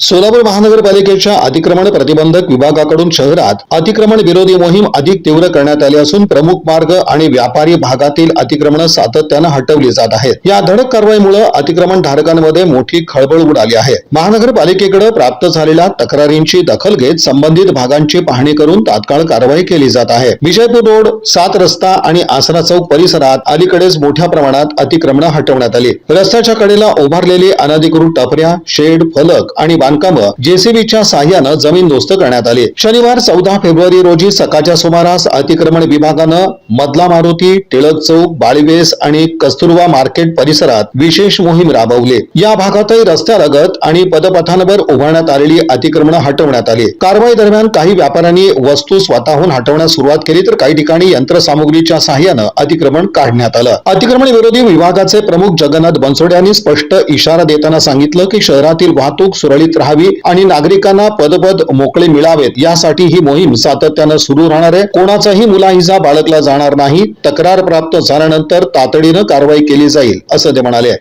सोलापूर महानगरपालिकेच्या अतिक्रमण प्रतिबंधक विभागाकडून शहरात अतिक्रमण विरोधी मोहीम अधिक तीव्र करण्यात आली असून प्रमुख मार्ग आणि व्यापारी भागातील अतिक्रमण सातत्यानं हटवली जात आहेत. या धडक कारवाईमुळे अतिक्रमण धारकांमध्ये मोठी खळबळ उडाली आहे. महानगरपालिकेकडे प्राप्त झालेल्या तक्रारींची दखल घेत संबंधित भागांची पाहणी करून तात्काळ कारवाई केली जात आहे. विजयपूर रोड सात रस्ता आणि आसरा चौक परिसरात अलीकडेच मोठ्या प्रमाणात अतिक्रमण हटवण्यात आली. रस्त्याच्या कडेला उभारलेली अनधिकृत टपऱ्या शेड फलक आणि बांधकामं जेसीबीच्या सहाय्यानं जमीन दोस्त करण्यात आली. शनिवार चौदा फेब्रुवारी रोजी सकाळच्या सुमारास अतिक्रमण विभागानं मधला मारुती टिळक चौक बाळीवेस आणि कस्तुरबा मार्केट परिसरात विशेष मोहीम राबवली. या भागातही रस्त्यालगत आणि पदपथांवर उभारण्यात आलेली अतिक्रमण हटवण्यात आली. कारवाई दरम्यान काही व्यापाऱ्यांनी वस्तू स्वतःहून हटवण्यास सुरुवात केली तर काही ठिकाणी यंत्रसामुग्रीच्या सहाय्यानं अतिक्रमण काढण्यात आलं. अतिक्रमण विरोधी विभागाचे प्रमुख जगन्नाथ बनसोडे यांनी स्पष्ट इशारा देताना सांगितलं की शहरातील वाहतूक सुरळीत राहावी आणि नागरिकांना पदपद मोकळे मिळावेत. यासाठी ही मोहीम सातत्यानं सुरू राहणार आहे. कोणाचाही मुलाहिजा बाळगला जाणार नाही. तक्रार प्राप्त झाल्यानंतर तातडीनं कारवाई केली जाईल असं ते म्हणाले.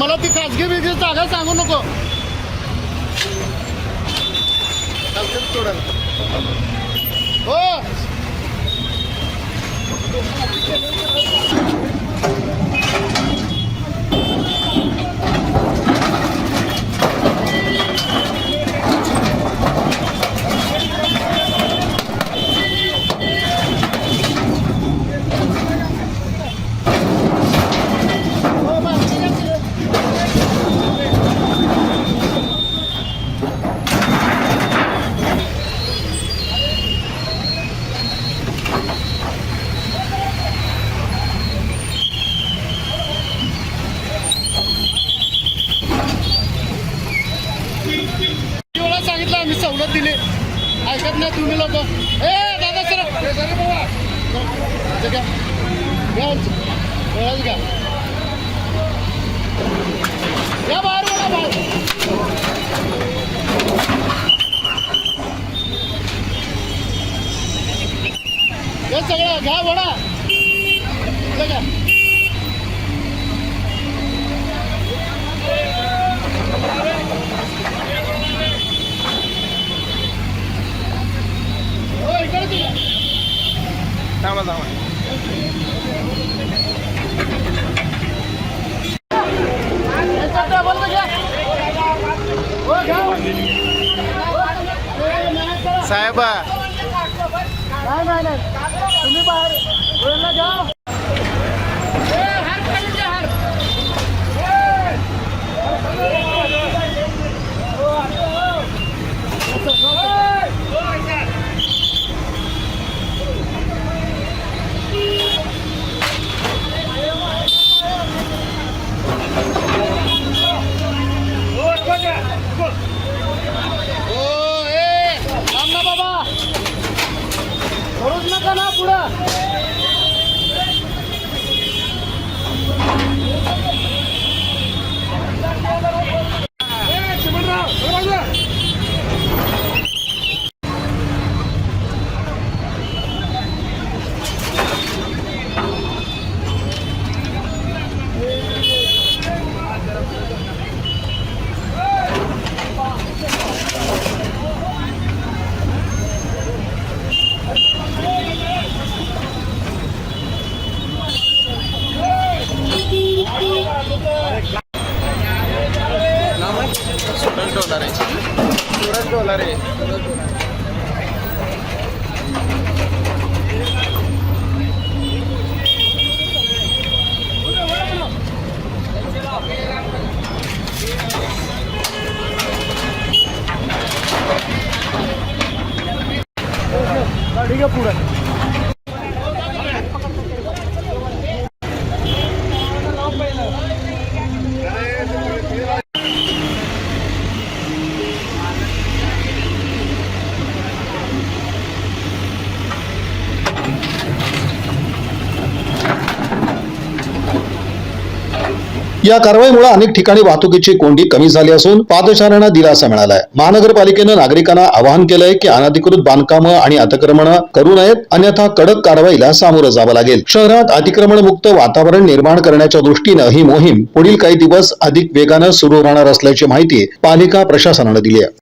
मला ती खाजगी बिजगी जागा सांगू नको. Ô! Oh! ऐकत नाही तुम्ही लोक. ए दादा सर. घ्या. या बाहेर बाहेर. हे सगळं घ्या बोला घ्या इकडे घ्या थांबा थांबा. साहेबा. नाही नाही तुम्ही बाहेर घ्या. डॉलर आहे करा. डॉलर आहे नाही नाही तुम्ही डोलारे सूरज डोलारे या कारवाईमुळे अनेक ठिकाणी वाहतुकीची कोंडी कमी झाली असून पादचाऱ्यांना दिलासा मिळालाय. महानगरपालिकेनं नागरिकांना आवाहन केलंय की अनधिकृत बांधकामं आणि अतिक्रमण करू नयेत अन्यथा कडक कारवाईला सामोरं जावं लागेल. शहरात अतिक्रमण मुक्त वातावरण निर्माण करण्याच्या दृष्टीनं ही मोहीम पुढील काही दिवस अधिक वेगानं सुरू राहणार असल्याची माहिती पालिका प्रशासनानं दिली आहे.